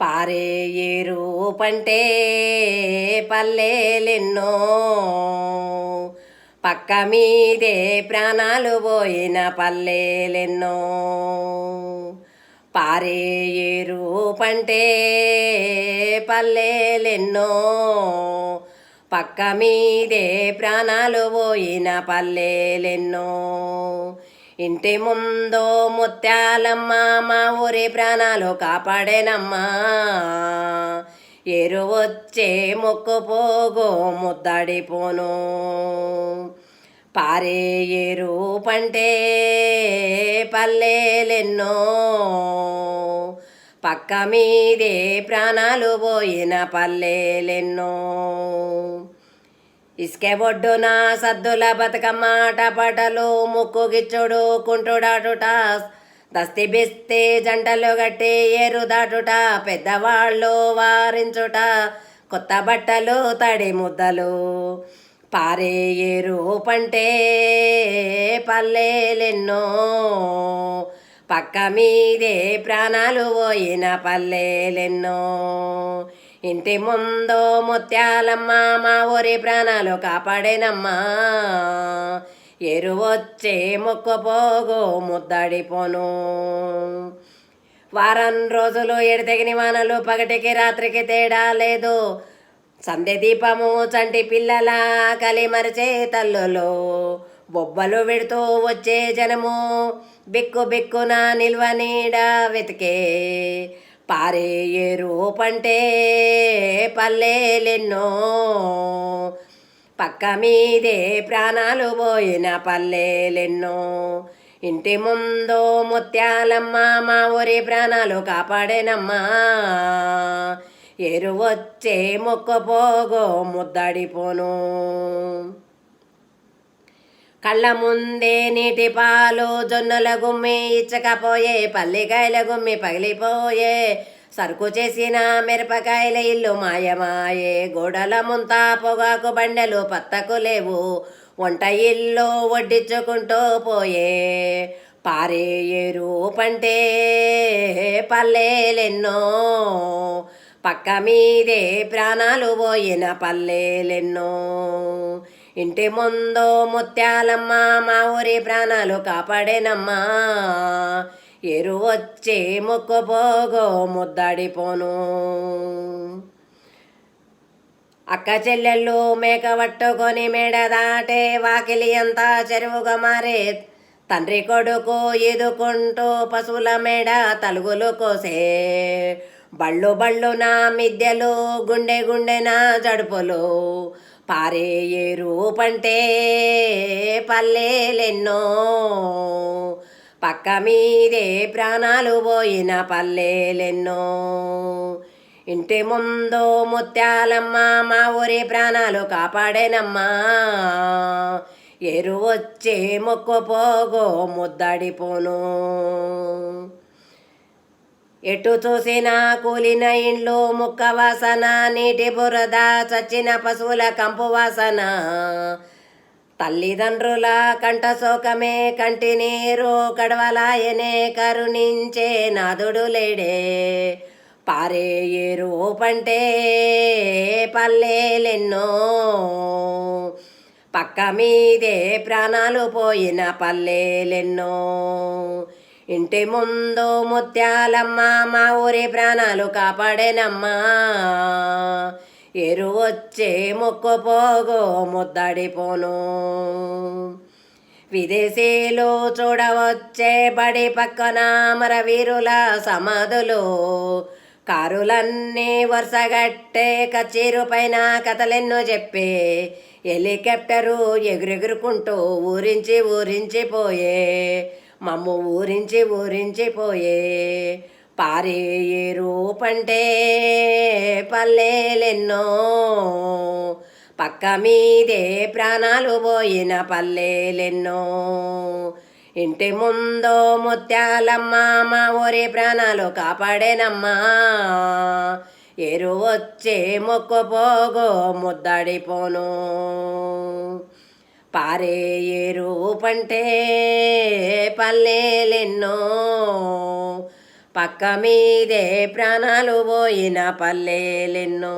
పారే ఏరు పల్లెలెన్నో. పక్క మీదే ప్రాణాలు పోయిన పల్లెలెన్నో. పారే ఏరు పల్లెలెన్నో. పక్క మీదే ప్రాణాలు పోయిన పల్లెలెన్నో. ఇంటి ముందో ముత్యాలమ్మ మా ఊరి ప్రాణాలు కాపాడేనమ్మా. ఎరువొచ్చే మొక్కుపోగు మొక్కు పోగో పారే ఎరువు పంటే పల్లెలెన్నో. పక్క మీదే ప్రాణాలు పోయిన పల్లెలెన్నో. ఇసుకే బొడ్డున సద్దుల బతుకమ్మ టపటలు ముక్కు గిచ్చుడు కుంటుడాటుట దస్తి బిస్తి జంటలు గట్టి ఏరు దాటుట పెద్దవాళ్ళు వారించుట కొత్త బట్టలు తడి ముద్దలు పారే ఏరు పంటే పల్లెలెన్నో. పక్క మీదే ప్రాణాలు పోయిన పల్లెలెన్నో. ఇంటి ముందో ముత్యాలమ్మ మా ఊరి ప్రాణాలు కాపాడేనమ్మా. ఎరువొచ్చే మొక్కపోగో ముద్దడిపోను వారం రోజులు ఎడతెగిని వానలు పగటికి రాత్రికి తేడా లేదు. సంధ్య దీపము చంటి పిల్లల కలిమరిచే తల్లులు. బొబ్బలు విడుతూ వచ్చే జనము బిక్కు బిక్కున నిల్వ నీడ వెతికే పారే ఏరు పంటే పల్లెలెన్నో. పక్క మీదే ప్రాణాలు పోయిన పల్లెలెన్నో. ఇంటి ముందో ముత్యాలమ్మ మా ఊరి ప్రాణాలు కాపాడేనమ్మా. ఎరువొచ్చే మొక్కపోగో ముద్దడిపోను. కళ్ళ ముందే నీటి పాలు జొన్నల గుమ్మి ఇచ్చకపోయే పల్లికాయల గుమ్మి పగిలిపోయే సరుకు చేసిన మిరపకాయల ఇల్లు మాయమాయే గోడల ముంత పొగాకు బండెలు పత్తకు లేవు వంట ఇల్లు వడ్డించుకుంటూ పోయే పారే ఎరువు పంటే పల్లెలెన్నో. పక్క మీదే ప్రాణాలు పోయిన పల్లెలెన్నో. ఇంటి ముందు ముత్యాలమ్మ మా ఊరి ప్రాణాలు కాపాడేనమ్మా. ఎరు వచ్చే మొక్కుపోగో ముద్దడిపోను అక్క చెల్లెళ్ళు మేక పట్టుకొని మేడ దాటే వాకిలి అంతా చెరువుగా మారే. తండ్రి కొడుకు ఎదుకుంటూ పశువుల మేడ తలుగులు కోసే. బళ్ళు బళ్ళు నా మిద్దెలు గుండె గుండె నా జడుపులు. పారే రూపంటే పంటే పల్లెలెన్నో. పక్క మీదే ప్రాణాలు పోయిన పల్లెలెన్నో. ఇంటి ముందు ముత్యాలమ్మ మా ఊరి ప్రాణాలు కాపాడేనమ్మా. ఎరువొచ్చే మొక్కుపోగో ముద్దడిపోను. ఎటు చూసినా కూలిన ఇండ్లు ముక్క వాసన నీటి బురద చచ్చిన పశువుల కంపు వాసన. తల్లిదండ్రుల కంఠశోకమే కంటి నీరు కడవలాయనే కరుణించే నాదుడు లేడే. పారే ఏరు పంటే పల్లెలెన్నో పక్క మీదే ప్రాణాలు పోయిన పల్లెలెన్నో ఇంటి ముందు ముత్యాలమ్మ మా ఊరి ప్రాణాలు కాపాడేనమ్మా. ఎరువొచ్చే వచ్చే మొక్కపోగో ముద్దడిపోను. విదేశీలు చూడవచ్చే బడి పక్కన మరవీరుల సమాధులు. కారులన్నీ వరుసగట్టే కచేరు పైన కథలెన్నో చెప్పే హెలికాప్టరు ఎగురెగురుకుంటూ ఊరించి ఊరించి పోయే మమ్ము ఊరించి ఊరించి పోయే పారే రూపంటే పంటే పల్లెలెన్నో. పక్క మీదే ప్రాణాలు పోయిన పల్లెలెన్నో. ఇంటి ముందో ముత్యాలమ్మ మా ఊరి ప్రాణాలు కాపాడేనమ్మా. ఎరువొచ్చే మొక్కపోగో ముద్దడిపోను. పారే పంటే పల్లెలెన్నో పక్క మీదే ప్రాణాలు పోయిన పల్లెలెన్నో